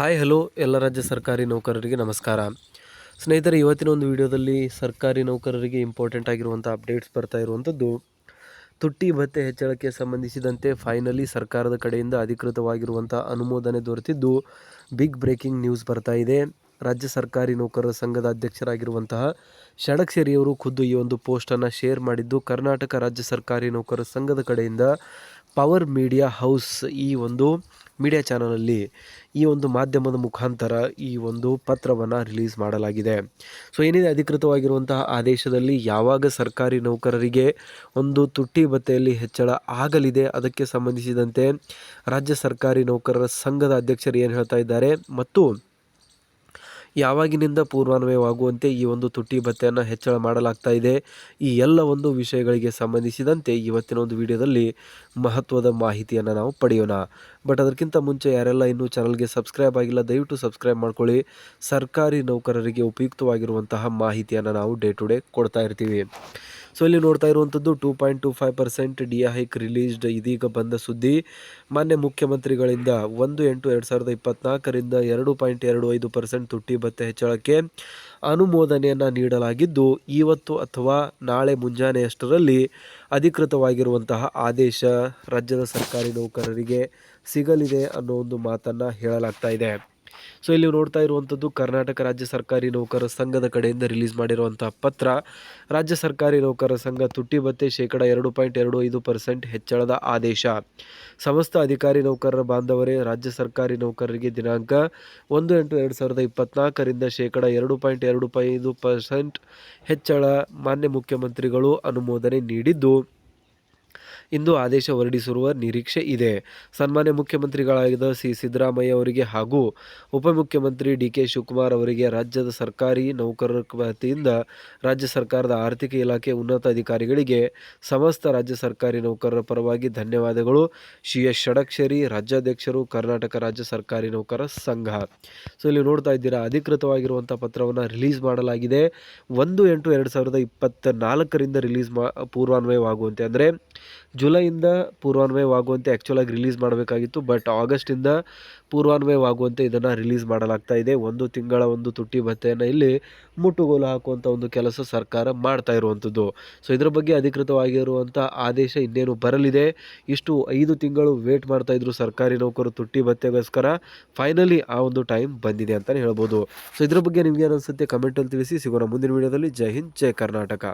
Hi, hello, ಎಲ್ಲ ರಾಜ್ಯ ಸರ್ಕಾರಿ ನೌಕರರಿಗೆ ನಮಸ್ಕಾರ. ಸ್ನೇಹಿತರೆ, ಇವತ್ತಿನ ಒಂದು ವಿಡಿಯೋದಲ್ಲಿ ಸರ್ಕಾರಿ ನೌಕರರಿಗೆ ಇಂಪಾರ್ಟೆಂಟ್ ಆಗಿರುವಂಥ ಅಪ್ಡೇಟ್ಸ್ ಬರ್ತಾ ಇರುವಂಥದ್ದು, ತುಟ್ಟಿ ಭತ್ಯೆ ಹೆಚ್ಚಳಕ್ಕೆ ಸಂಬಂಧಿಸಿದಂತೆ ಫೈನಲಿ ಸರ್ಕಾರದ ಕಡೆಯಿಂದ ಅಧಿಕೃತವಾಗಿರುವಂಥ ಅನುಮೋದನೆ ದೊರೆತಿದ್ದು ಬಿಗ್ ಬ್ರೇಕಿಂಗ್ ನ್ಯೂಸ್ ಬರ್ತಾ ಇದೆ. ರಾಜ್ಯ ಸರ್ಕಾರಿ ನೌಕರರ ಸಂಘದ ಅಧ್ಯಕ್ಷರಾಗಿರುವಂತಹ ಷಡಕ್ಷರಿಯವರು ಖುದ್ದು ಈ ಒಂದು ಪೋಸ್ಟನ್ನು ಶೇರ್ ಮಾಡಿದ್ದು, ಕರ್ನಾಟಕ ರಾಜ್ಯ ಸರ್ಕಾರಿ ನೌಕರರ ಸಂಘದ ಕಡೆಯಿಂದ ಪವರ್ ಮೀಡಿಯಾ ಹೌಸ್ ಈ ಒಂದು ಮೀಡಿಯಾ ಚಾನಲಲ್ಲಿ ಈ ಒಂದು ಮಾಧ್ಯಮದ ಮುಖಾಂತರ ಈ ಒಂದು ಪತ್ರವನ್ನು ರಿಲೀಸ್ ಮಾಡಲಾಗಿದೆ. ಸೊ, ಏನಿದೆ ಅಧಿಕೃತವಾಗಿರುವಂತಹ ಆದೇಶದಲ್ಲಿ ಯಾವಾಗ ಸರ್ಕಾರಿ ನೌಕರರಿಗೆ ಒಂದು ತುಟ್ಟಿ ಭತ್ತೆಯಲ್ಲಿ ಹೆಚ್ಚಳ ಆಗಲಿದೆ, ಅದಕ್ಕೆ ಸಂಬಂಧಿಸಿದಂತೆ ರಾಜ್ಯ ಸರ್ಕಾರಿ ನೌಕರರ ಸಂಘದ ಅಧ್ಯಕ್ಷರು ಏನು ಹೇಳ್ತಾ ಇದ್ದಾರೆ ಮತ್ತು ಯಾವಾಗಿನಿಂದ ಪೂರ್ವಾನ್ವಯವಾಗುವಂತೆ ಈ ಒಂದು ತುಟ್ಟಿ ಭತ್ಯೆಯನ್ನು ಹೆಚ್ಚಳ ಮಾಡಲಾಗ್ತಾ ಇದೆ. ಈ ಎಲ್ಲ ಒಂದು ವಿಷಯಗಳಿಗೆ ಸಂಬಂಧಿಸಿದಂತೆ ಇವತ್ತಿನ ಒಂದು ವಿಡಿಯೋದಲ್ಲಿ ಮಹತ್ವದ ಮಾಹಿತಿಯನ್ನು ನಾವು ಪಡೆಯೋಣ. ಬಟ್ ಅದಕ್ಕಿಂತ ಮುಂಚೆ ಯಾರೆಲ್ಲ ಇನ್ನೂ ಚಾನಲ್ಗೆ ಸಬ್ಸ್ಕ್ರೈಬ್ ಆಗಿಲ್ಲ, ದಯವಿಟ್ಟು ಸಬ್ಸ್ಕ್ರೈಬ್ ಮಾಡ್ಕೊಳ್ಳಿ. ಸರ್ಕಾರಿ ನೌಕರರಿಗೆ ಉಪಯುಕ್ತವಾಗಿರುವಂತಹ ಮಾಹಿತಿಯನ್ನು ನಾವು ಡೇ ಟು ಡೇ ಕೊಡ್ತಾ ಇರ್ತೀವಿ. ಸೊ ಇಲ್ಲಿ ನೋಡ್ತಾ ಇರುವಂಥದ್ದು two point two five percent D hike released ಇದೀಗ ಬಂದ ಸುದ್ದಿ. ಮಾನ್ಯ ಮುಖ್ಯಮಂತ್ರಿಗಳಿಂದ ಒಂದು ಎಂಟು ಎರಡು ಸಾವಿರದ ಇಪ್ಪತ್ನಾಲ್ಕರಿಂದ ಎರಡು ಪಾಯಿಂಟ್ ಎರಡು ಐದು ಪರ್ಸೆಂಟ್ ತುಟ್ಟಿ ಭತ್ತೆ ಹೆಚ್ಚಳಕ್ಕೆ ಅನುಮೋದನೆಯನ್ನು ನೀಡಲಾಗಿದ್ದು ಇವತ್ತು ಅಥವಾ ನಾಳೆ ಮುಂಜಾನೆಯಷ್ಟರಲ್ಲಿ ಅಧಿಕೃತವಾಗಿರುವಂತಹ ಆದೇಶ ರಾಜ್ಯದ ಸರ್ಕಾರಿ ನೌಕರರಿಗೆ ಸಿಗಲಿದೆ ಅನ್ನೋ ಒಂದು ಮಾತನ್ನು ಹೇಳಲಾಗ್ತಾ ಇದೆ. ಸೊ ಇಲ್ಲಿ ನೋಡ್ತಾ ಇರುವಂಥದ್ದು ಕರ್ನಾಟಕ ರಾಜ್ಯ ಸರ್ಕಾರಿ ನೌಕರರ ಸಂಘದ ಕಡೆಯಿಂದ ರಿಲೀಸ್ ಮಾಡಿರುವಂಥ ಪತ್ರ. ರಾಜ್ಯ ಸರ್ಕಾರಿ ನೌಕರರ ಸಂಘ ತುಟ್ಟಿ ಭತ್ತೆ ಶೇಕಡ ಎರಡು ಪಾಯಿಂಟ್ ಎರಡು ಐದು ಪರ್ಸೆಂಟ್ ಹೆಚ್ಚಳದ ಆದೇಶ. ಸಮಸ್ತ ಅಧಿಕಾರಿ ನೌಕರರ ಬಾಂಧವರೇ, ರಾಜ್ಯ ಸರ್ಕಾರಿ ನೌಕರರಿಗೆ ದಿನಾಂಕ ಒಂದು ಎಂಟು ಎರಡು ಸಾವಿರದ ಇಪ್ಪತ್ನಾಲ್ಕರಿಂದ ಶೇಕಡ ಎರಡು ಪಾಯಿಂಟ್ ಎರಡು ಐದು ಪರ್ಸೆಂಟ್ ಹೆಚ್ಚಳ ಮಾನ್ಯ ಮುಖ್ಯಮಂತ್ರಿಗಳು ಅನುಮೋದನೆ ನೀಡಿದ್ದು. ಇಂದು ಆದೇಶ ಹೊರಡಿಸಿರುವ ನಿರೀಕ್ಷೆ ಇದೆ. ಸನ್ಮಾನ್ಯ ಮುಖ್ಯಮಂತ್ರಿಗಳಾದ ಸಿ. ಸಿದ್ದರಾಮಯ್ಯ ಅವರಿಗೆ ಹಾಗೂ ಉಪಮುಖ್ಯಮಂತ್ರಿ ಡಿ. ಕೆ. ಶಿವಕುಮಾರ್ ಅವರಿಗೆ ರಾಜ್ಯದ ಸರ್ಕಾರಿ ನೌಕರರ ವತಿಯಿಂದ ರಾಜ್ಯ ಸರ್ಕಾರದ ಆರ್ಥಿಕ ಇಲಾಖೆ ಉನ್ನತ ಅಧಿಕಾರಿಗಳಿಗೆ ಸಮಸ್ತ ರಾಜ್ಯ ಸರ್ಕಾರಿ ನೌಕರರ ಪರವಾಗಿ ಧನ್ಯವಾದಗಳು. ಶ್ರೀ ಎಸ್. ಷಡಕ್ಷರಿ, ರಾಜ್ಯಾಧ್ಯಕ್ಷರು, ಕರ್ನಾಟಕ ರಾಜ್ಯ ಸರ್ಕಾರಿ ನೌಕರರ ಸಂಘ. ಸೊ, ಇಲ್ಲಿ ನೋಡ್ತಾ ಇದ್ದೀರಾ, ಅಧಿಕೃತವಾಗಿರುವಂಥ ಪತ್ರವನ್ನು ರಿಲೀಸ್ ಮಾಡಲಾಗಿದೆ. ಒಂದು ಎಂಟು ಎರಡು ಸಾವಿರದ ಇಪ್ಪತ್ತ ನಾಲ್ಕರಿಂದ ರಿಲೀಸ್ ಮಾ, ಪೂರ್ವಾನ್ವಯವಾಗುವಂತೆ. ಅಂದರೆ ಜುಲೈಯಿಂದ ಪೂರ್ವಾನ್ವಯವಾಗುವಂತೆ ಆ್ಯಕ್ಚುಲಾಗಿ ರಿಲೀಸ್ ಮಾಡಬೇಕಾಗಿತ್ತು ಬಟ್ ಆಗಸ್ಟಿಂದ ಪೂರ್ವಾನ್ವಯವಾಗುವಂತೆ ಇದನ್ನು ರಿಲೀಸ್ ಮಾಡಲಾಗ್ತಾ ಇದೆ. ಒಂದು ತಿಂಗಳ ಒಂದು ತುಟ್ಟಿ ಭತ್ತೆಯನ್ನು ಇಲ್ಲಿ ಮುಟ್ಟುಗೋಲು ಹಾಕುವಂಥ ಒಂದು ಕೆಲಸ ಸರ್ಕಾರ ಮಾಡ್ತಾ ಇರುವಂಥದ್ದು ಸೊ ಇದರ ಬಗ್ಗೆ ಅಧಿಕೃತವಾಗಿರುವಂಥ ಆದೇಶ ಇನ್ನೇನು ಬರಲಿದೆ? ಇಷ್ಟು ಐದು ತಿಂಗಳು ವೇಟ್ ಮಾಡ್ತಾ ಇದ್ರು ಸರ್ಕಾರಿ ನೌಕರು ತುಟ್ಟಿ ಭತ್ತೆಗೋಸ್ಕರ. ಫೈನಲಿ ಆ ಒಂದು ಟೈಮ್ ಬಂದಿದೆ ಅಂತಲೇ ಹೇಳ್ಬೋದು. ಸೊ ಇದರ ಬಗ್ಗೆ ನಿಮಗೆ ಅನಿಸುತ್ತೆ? ಕಮೆಂಟಲ್ಲಿ ತಿಳಿಸಿ. ಸಿಗೋಣ ಮುಂದಿನ ವೀಡಿಯೋದಲ್ಲಿ ಜೈ ಹಿಂದ್, ಜೈ ಕರ್ನಾಟಕ.